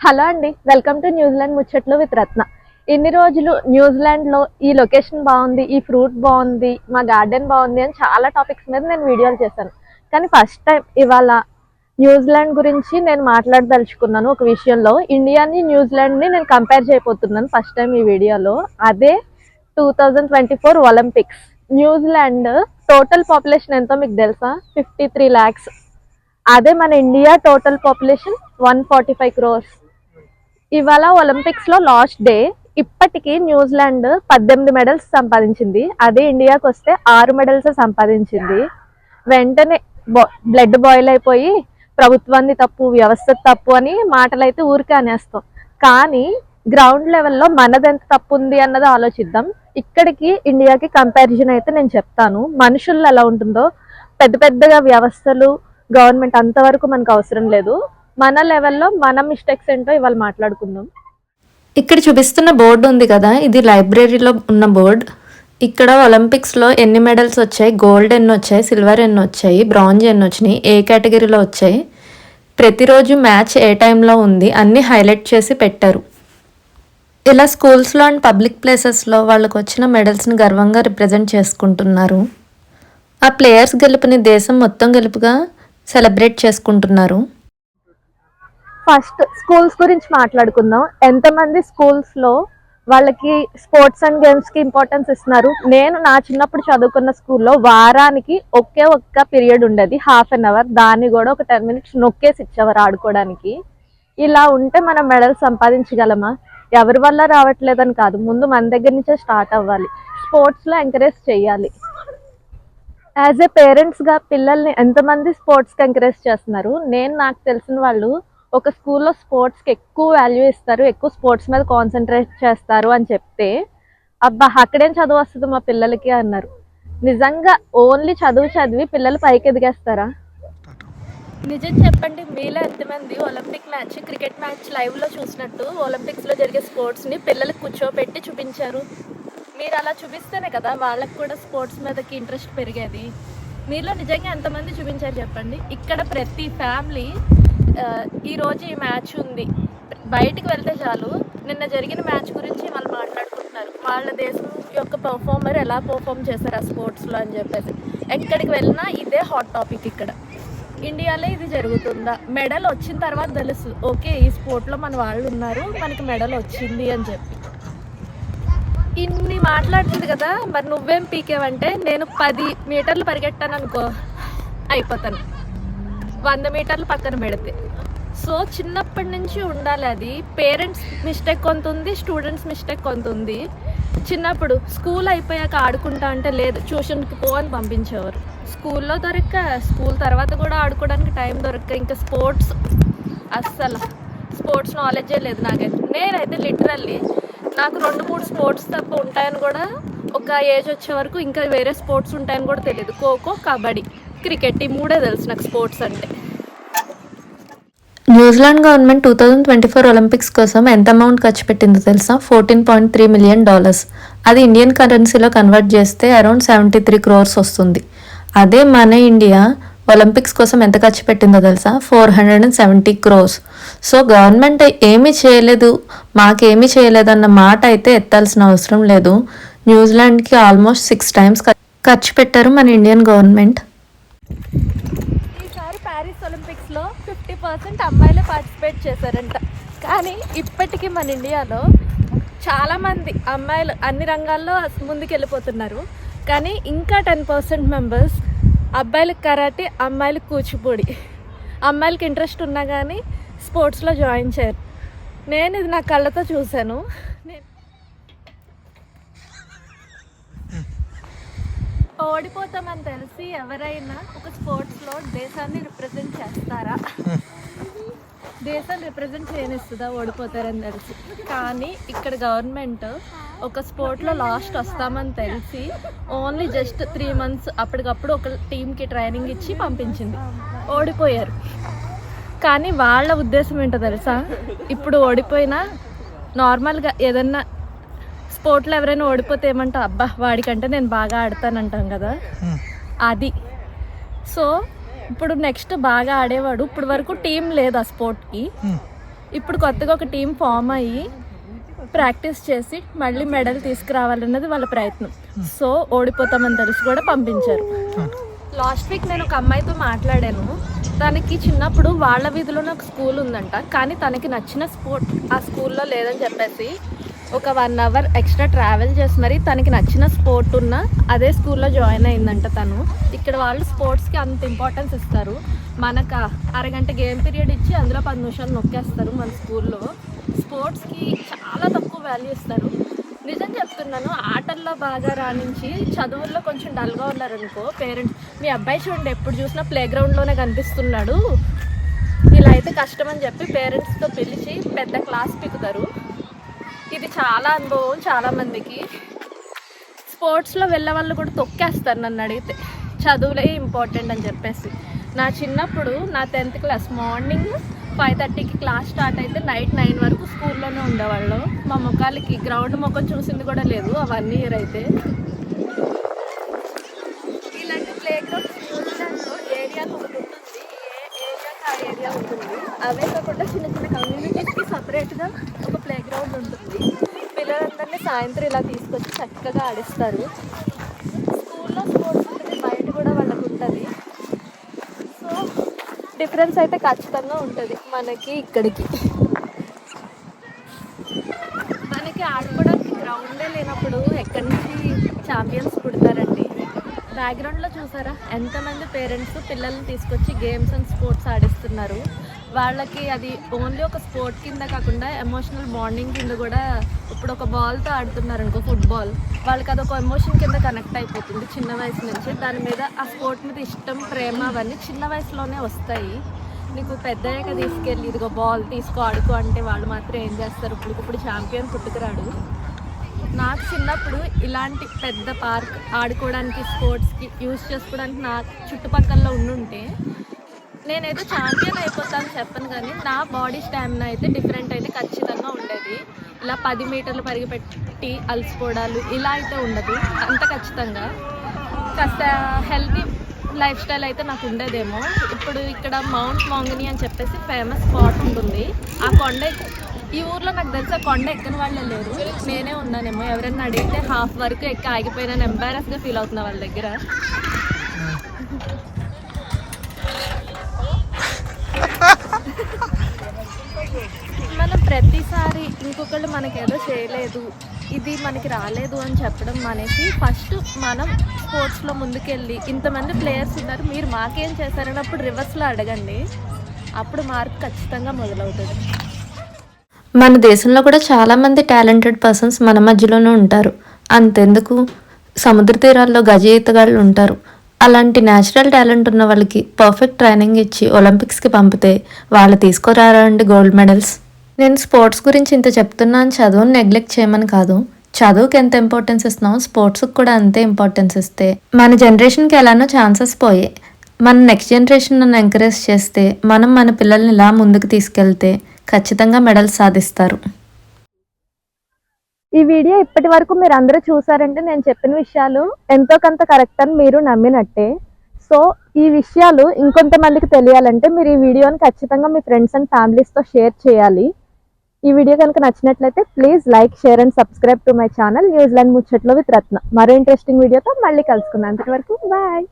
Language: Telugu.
హలో అండి వెల్కమ్ టు న్యూజిలాండ్ ముచ్చట్లు విత్ రత్న. ఇన్ని రోజులు న్యూజిలాండ్లో ఈ లొకేషన్ బాగుంది ఈ ఫ్రూట్ బాగుంది మా గార్డెన్ బాగుంది అని చాలా టాపిక్స్ మీద నేను వీడియోలు చేశాను. కానీ ఫస్ట్ టైం ఇవాళ న్యూజిలాండ్ గురించి నేను మాట్లాడదలుచుకున్నాను ఒక విషయంలో. ఇండియాని న్యూజిలాండ్ని నేను కంపేర్ చేయబోతున్నాను ఫస్ట్ టైం ఈ వీడియోలో. అదే two thousand twenty four Olympics New Zealand total population ఎంతో మీకు తెలుసా? ఫిఫ్టీ త్రీ ల్యాక్స్ అదే మన India total population one forty five crores ఇవాళ ఒలింపిక్స్లో లాస్ట్ డే ఇప్పటికీ న్యూజిలాండ్ పద్దెనిమిది మెడల్స్ సంపాదించింది. అదే ఇండియాకి వస్తే ఆరు మెడల్స్ సంపాదించింది. వెంటనే బ్లడ్ బాయిల్ అయిపోయి ప్రభుత్వాన్ని తప్పు వ్యవస్థ తప్పు అని మాటలు అయితే ఊరికే అనేస్తాం. కానీ గ్రౌండ్ లెవెల్లో మనది ఎంత తప్పు ఉంది అన్నది ఆలోచిద్దాం. ఇక్కడికి ఇండియాకి కంపారిజన్ అయితే నేను చెప్తాను. మనుషుల్లో ఎలా ఉంటుందో పెద్ద పెద్దగా వ్యవస్థలు గవర్నమెంట్ అంతవరకు మనకు అవసరం లేదు. మన లెవెల్లో మన మిస్టేక్స్ ఏంటో ఇవాళ మాట్లాడుకుందాం. ఇక్కడ చూపిస్తున్న బోర్డు ఉంది కదా ఇది లైబ్రరీలో ఉన్న బోర్డ్. ఇక్కడ ఒలింపిక్స్లో ఎన్ని మెడల్స్ వచ్చాయి? గోల్డ్ ఎన్ని వచ్చాయి? సిల్వర్ ఎన్ని వచ్చాయి? బ్రాంజ్ ఎన్ని వచ్చినాయి? ఏ కేటగిరీలో వచ్చాయి? ప్రతిరోజు మ్యాచ్ ఏ టైంలో ఉంది? అన్నీ హైలైట్ చేసి పెట్టారు. ఇలా స్కూల్స్లో అండ్ పబ్లిక్ ప్లేసెస్లో వాళ్ళకు వచ్చిన మెడల్స్ని గర్వంగా రిప్రజెంట్ చేసుకుంటున్నారు. ఆ ప్లేయర్స్ గెలుపుని దేశం మొత్తం గెలుపుగా సెలబ్రేట్ చేసుకుంటున్నారు. ఫస్ట్ స్కూల్స్ గురించి మాట్లాడుకుందాం. ఎంతమంది స్కూల్స్లో వాళ్ళకి స్పోర్ట్స్ అండ్ గేమ్స్కి ఇంపార్టెన్స్ ఇస్తున్నారు? నేను నా చిన్నప్పుడు చదువుకున్న స్కూల్లో వారానికి ఒకే ఒక్క పీరియడ్ ఉండేది హాఫ్ అన్ అవర్. దాన్ని కూడా ఒక టెన్ మినిట్స్ నొక్కేసి ఇచ్చేవారు ఆడుకోవడానికి. ఇలా ఉంటే మనం మెడల్ సంపాదించగలమా? ఎవరి వల్ల రావట్లేదని కాదు. ముందు మన దగ్గర నుంచే స్టార్ట్ అవ్వాలి. స్పోర్ట్స్లో ఎంకరేజ్ చేయాలి. యాజ్ ఏ పేరెంట్స్గా పిల్లల్ని ఎంతమంది స్పోర్ట్స్కి ఎంకరేజ్ చేస్తున్నారు? నేను నాకు తెలిసిన వాళ్ళు ఒక స్కూల్లో స్పోర్ట్స్కి ఎక్కువ వాల్యూ ఇస్తారు ఎక్కువ స్పోర్ట్స్ మీద కాన్సన్ట్రేట్ చేస్తారు అని చెప్తే అబ్బా అక్కడేం చదువు వస్తుంది మా పిల్లలకి అన్నారు. నిజంగా ఓన్లీ చదువు చదివి పిల్లలు పైకి ఎదిగేస్తారా? నిజం చెప్పండి మీలో ఎంతమంది ఒలింపిక్ మ్యాచ్ క్రికెట్ మ్యాచ్ లైవ్లో చూసినట్టు ఒలింపిక్స్లో జరిగే స్పోర్ట్స్ని పిల్లలకు కూర్చోబెట్టి చూపించారు? మీరు అలా చూపిస్తేనే కదా వాళ్ళకి కూడా స్పోర్ట్స్ మీదకి ఇంట్రెస్ట్ పెరిగేది. మీలో నిజంగా ఎంతమంది చూపించారు చెప్పండి? ఇక్కడ ప్రతి ఫ్యామిలీ ఈరోజు ఈ మ్యాచ్ ఉంది. బయటికి వెళ్తే చాలు. నిన్న జరిగిన మ్యాచ్ గురించి వాళ్ళు మాట్లాడుకుంటున్నారు. వాళ్ళ దేశం యొక్క పర్ఫార్మర్ ఎలా పర్ఫామ్ చేశారు ఆ స్పోర్ట్స్లో అని చెప్పేసి. ఎక్కడికి వెళ్ళినా ఇదే హాట్ టాపిక్ ఇక్కడ. ఇండియాలో ఇది జరుగుతుందా? మెడల్ వచ్చిన తర్వాత తెలుసు. ఓకే ఈ స్పోర్ట్లో మన వాళ్ళు ఉన్నారు. మనకి మెడల్ వచ్చింది అని చెప్పి. ఇన్ని మాట్లాడుతుంది కదా. మరి నువ్వేం పీకేవంటే నేను పది మీటర్లు పరిగెట్టాను అనుకో. అయిపోతాను. వంద మీటర్లు పక్కన పెడితే. సో చిన్నప్పటి నుంచి ఉండాలి అది. పేరెంట్స్ మిస్టేక్ కొంత ఉంది స్టూడెంట్స్ మిస్టేక్ కొంత ఉంది. చిన్నప్పుడు స్కూల్ అయిపోయాక ఆడుకుంటా అంటే లేదు ట్యూషన్కి పో అని పంపించేవారు. స్కూల్లో దొరక్క స్కూల్ తర్వాత కూడా ఆడుకోవడానికి టైం దొరక్క. ఇంకా స్పోర్ట్స్ అస్సలు స్పోర్ట్స్ నాలెడ్జే లేదు నాకైతే. నేనైతే లిటరల్లీ నాకు రెండు మూడు స్పోర్ట్స్ తప్ప ఉంటాయని కూడా ఒక ఏజ్ వచ్చే వరకు ఇంకా వేరే స్పోర్ట్స్ ఉంటాయని కూడా తెలియదు. ఖోఖో కబడ్డీ. క్రికెట్ ఈ మూడే తెలుసు నాకు స్పోర్ట్స్ అంటే. New Zealand government two thousand twenty four Olympics కోసం ఎంత అమౌంట్ ఖర్చు పెట్టిందో తెలుసా? Fourteen point three million dollars అది ఇండియన్ కరెన్సీలో కన్వర్ట్ చేస్తే అరౌండ్ సెవెంటీ త్రీ క్రోర్స్ వస్తుంది. అదే మన ఇండియా ఒలింపిక్స్ కోసం ఎంత ఖర్చు పెట్టిందో తెలుసా? Four hundred and seventy crores so government ఏమీ చేయలేదు. మాకేమీ చేయలేదు అన్న మాట అయితే ఎత్తాల్సిన అవసరం లేదు. న్యూజిలాండ్కి ఆల్మోస్ట్ సిక్స్ టైమ్స్ ఖర్చు పెట్టారు మన ఇండియన్ గవర్నమెంట్. ఈసారి ఒలింపిక్స్లో ఫిఫ్టీ పర్సెంట్ అమ్మాయిలే పార్టిసిపేట్ చేశారంట. కానీ ఇప్పటికీ మన ఇండియాలో చాలామంది అమ్మాయిలు అన్ని రంగాల్లో ముందుకెళ్ళిపోతున్నారు. కానీ ఇంకా టెన్ పర్సెంట్ మెంబర్స్ అబ్బాయిలకు కరాటే అమ్మాయిలకు కూచిపూడి. అమ్మాయిలకి ఇంట్రెస్ట్ ఉన్నా కానీ స్పోర్ట్స్లో జాయిన్ చేయరు. నేను ఇది నా కళ్ళతో చూశాను నేను ఓడిపోతామని తెలిసి ఎవరైనా ఒక స్పోర్ట్స్లో దేశాన్ని రిప్రజెంట్ చేస్తారా? దేశాన్ని రిప్రజెంట్ చేయనిస్తుందా? ఓడిపోతారని తెలిసి. కానీ ఇక్కడ గవర్నమెంట్ ఒక స్పోర్ట్లో లాస్ట్ వస్తామని తెలిసి ఓన్లీ జస్ట్ త్రీ మంత్స్ అప్పటికప్పుడు ఒక టీంకి ట్రైనింగ్ ఇచ్చి పంపించింది. ఓడిపోయారు. కానీ వాళ్ళ ఉద్దేశం ఏంటో తెలుసా? ఇప్పుడు ఓడిపోయినా నార్మల్గా ఏదన్నా స్పోర్ట్లో ఎవరైనా ఓడిపోతే ఏమంటా అబ్బా వాడికంటే నేను బాగా ఆడతానంటాం కదా. అది. సో ఇప్పుడు నెక్స్ట్ బాగా ఆడేవాడు ఇప్పుడు వరకు టీం లేదు ఆ స్పోర్ట్కి. ఇప్పుడు కొత్తగా ఒక టీం ఫామ్ అయ్యి ప్రాక్టీస్ చేసి మళ్ళీ మెడల్ తీసుకురావాలన్నది వాళ్ళ ప్రయత్నం. సో ఓడిపోతామని తెలిసి కూడా పంపించారు. లాస్ట్ వీక్ నేను ఒక అమ్మాయితో మాట్లాడాను. తనకి చిన్నప్పుడు వాళ్ళ వీధిలోనే ఒక స్కూల్ ఉందంట కానీ తనకి నచ్చిన స్పోర్ట్ ఆ స్కూల్లో లేదని చెప్పేసి ఒక వన్ అవర్ ఎక్స్ట్రా ట్రావెల్ చేసి మరి తనకి నచ్చిన స్పోర్ట్ ఉన్న అదే స్కూల్లో జాయిన్ అయిందంట తను. ఇక్కడ వాళ్ళు స్పోర్ట్స్కి అంత ఇంపార్టెన్స్ ఇస్తారు. మనకు అరగంట గేమ్ పీరియడ్ ఇచ్చి అందులో పది నిమిషాలు నొక్కేస్తారు మన స్కూల్లో. స్పోర్ట్స్కి చాలా తక్కువ వాల్యూ ఇస్తారు. నిజం చెప్తున్నాను ఆటల్లో బాగా రాణించి చదువుల్లో కొంచెం డల్గా ఉన్నారనుకో పేరెంట్స్ మీ అబ్బాయి చూడండి ఎప్పుడు చూసినా ప్లే గ్రౌండ్లోనే కనిపిస్తున్నాడు. ఇలా అయితే కష్టం అని చెప్పి పేరెంట్స్తో పిలిచి పెద్ద క్లాస్ పిక్కుతారు ఇది చాలా అనుభవం చాలామందికి స్పోర్ట్స్లో వెళ్ళే వాళ్ళు కూడా తొక్కేస్తారు నన్ను అడిగితే. చదువులే ఇంపార్టెంట్ అని చెప్పేసి. నా చిన్నప్పుడు నా టెన్త్ క్లాస్ మార్నింగ్ ఫైవ్ థర్టీకి క్లాస్ స్టార్ట్ అయితే నైట్ నైన్ వరకు స్కూల్లోనే ఉండేవాళ్ళు. మా ముఖాలకి గ్రౌండ్ ముఖం చూసింది కూడా లేదు ఆ వన్ ఇయర్ అయితే. ఇలాంటి ప్లే గ్రౌండ్ న్యూజిలాండ్లో ఒకటి ఉంటుంది. ఆ ఏరియా ఉంటుంది. అవే కాకుండా చిన్న చిన్న కమ్యూనిటీ సపరేట్గా ఒక ప్లే గ్రౌండ్ ఉంటుంది. పిల్లలందరినీ సాయంత్రం ఇలా తీసుకొచ్చి చక్కగా ఆడిస్తారు. స్కూల్లో స్పోర్ట్స్ ఉంటుంది బయట కూడా వాళ్ళకు ఉంటుంది. సో డిఫరెన్స్ అయితే ఖచ్చితంగా ఉంటుంది మనకి ఇక్కడికి. మనకి ఆడుకోవడానికి గ్రౌండే లేనప్పుడు ఎక్కడి నుంచి ఛాంపియన్స్ పుడతారండి? బ్యాక్గ్రౌండ్లో చూసారా? ఎంతమంది పేరెంట్స్ పిల్లల్ని తీసుకొచ్చి గేమ్స్ అండ్ స్పోర్ట్స్ ఆడిస్తున్నారు? వాళ్ళకి అది ఓన్లీ ఒక స్పోర్ట్ కింద కాకుండా ఎమోషనల్ బాండింగ్ కింద కూడా ఇప్పుడు ఒక బాల్తో ఆడుతున్నారు అనుకో ఫుట్బాల్ వాళ్ళకి అదొక ఎమోషన్ కింద కనెక్ట్ అయిపోతుంది చిన్న వయసు నుంచి. దాని మీద ఆ స్పోర్ట్ మీద ఇష్టం ప్రేమ అవన్నీ చిన్న వయసులోనే వస్తాయి. నీకు పెద్దయ్యాక తీసుకెళ్ళి ఇదిగో బాల్ తీసుకో ఆడుకో అంటే వాళ్ళు మాత్రం ఏం చేస్తారు? ఇప్పుడు ఇప్పుడు ఛాంపియన్ పుట్టుకురాడు. నాకు చిన్నప్పుడు ఇలాంటి పెద్ద పార్క్ ఆడుకోవడానికి స్పోర్ట్స్కి యూజ్ చేసుకోవడానికి నా చుట్టుపక్కల ఉండుంటే నేనైతే ఛాంపియన్ అయిపోతాను చెప్పను కానీ నా బాడీ స్టామినా అయితే డిఫరెంట్ అయితే ఖచ్చితంగా ఉండేది. ఇలా పది మీటర్లు పరిగెపెట్టి అలసిపోవడాలు ఇలా అయితే ఉండదు అంత ఖచ్చితంగా. కాస్త హెల్తీ లైఫ్ స్టైల్ అయితే నాకు ఉండేదేమో. ఇప్పుడు ఇక్కడ మౌంట్ మాంగిని అని చెప్పేసి ఫేమస్ స్పాట్ ఉంటుంది. ఆ కొండ ఈ ఊర్లో నాకు తెలిసి ఆ కొండ ఎక్కని వాళ్ళే లేరు. నేనే ఉన్నానేమో. ఎవరైనా అడిగితే హాఫ్ వరకు ఎక్కి ఆగిపోయినా ఎంబారస్గా ఫీల్ అవుతున్నా వాళ్ళ దగ్గర. మనం ప్రతిసారి ఇంకొకళ్ళు మనకి ఏదో చేయలేదు ఇది మనకి రాలేదు అని చెప్పడం మానేసి ఫస్ట్ మనం స్పోర్ట్స్లో ముందుకెళ్ళి ఇంతమంది ప్లేయర్స్ ఉన్నారు మీరు మాకేం చేశారని అప్పుడు రివర్స్లో అడగండి. అప్పుడు మార్క్ ఖచ్చితంగా మొదలవుతుంది. మన దేశంలో కూడా చాలామంది టాలెంటెడ్ పర్సన్స్ మన మధ్యలోనే ఉంటారు. అంతెందుకు? సముద్ర తీరాల్లో గజ ఈతగాళ్ళు ఉంటారు. అలాంటి న్యాచురల్ టాలెంట్ ఉన్న వాళ్ళకి పర్ఫెక్ట్ ట్రైనింగ్ ఇచ్చి ఒలింపిక్స్కి పంపితే వాళ్ళు తీసుకురారా అండి గోల్డ్ మెడల్స్ నేను స్పోర్ట్స్ గురించి ఇంత చెప్తున్నాను చదువుని నెగ్లెక్ట్ చేయమని కాదు. చదువుకి ఎంత ఇంపార్టెన్స్ ఇస్తున్నాం స్పోర్ట్స్కి కూడా అంతే ఇంపార్టెన్స్ ఇస్తే మన జనరేషన్కి ఎలానో ఛాన్సెస్ పోయాయి మన నెక్స్ట్ జనరేషన్ నన్ను ఎంకరేజ్ చేస్తే మనం మన పిల్లల్ని ఇలా ముందుకు తీసుకెళ్తే ఖచ్చితంగా మెడల్స్ సాధిస్తారు. ఈ వీడియో ఇప్పటి వరకు మీరు అందరూ చూసారంటే నేను చెప్పిన విషయాలు ఎంతో కొంత కరెక్ట్ అని మీరు నమ్మినట్టే. సో ఈ విషయాలు ఇంకొంతమందికి తెలియాలంటే మీరు ఈ వీడియోని ఖచ్చితంగా మీ ఫ్రెండ్స్ అండ్ ఫ్యామిలీస్తో షేర్ చేయాలి. ఈ వీడియో కనుక నచ్చినట్లయితే please like share and subscribe to my channel New Zealand ముచ్చట్లో with Ratna. మరో ఇంట్రెస్టింగ్ వీడియోతో మళ్ళీ కలుసుకుందాం. అంతవరకు బాయ్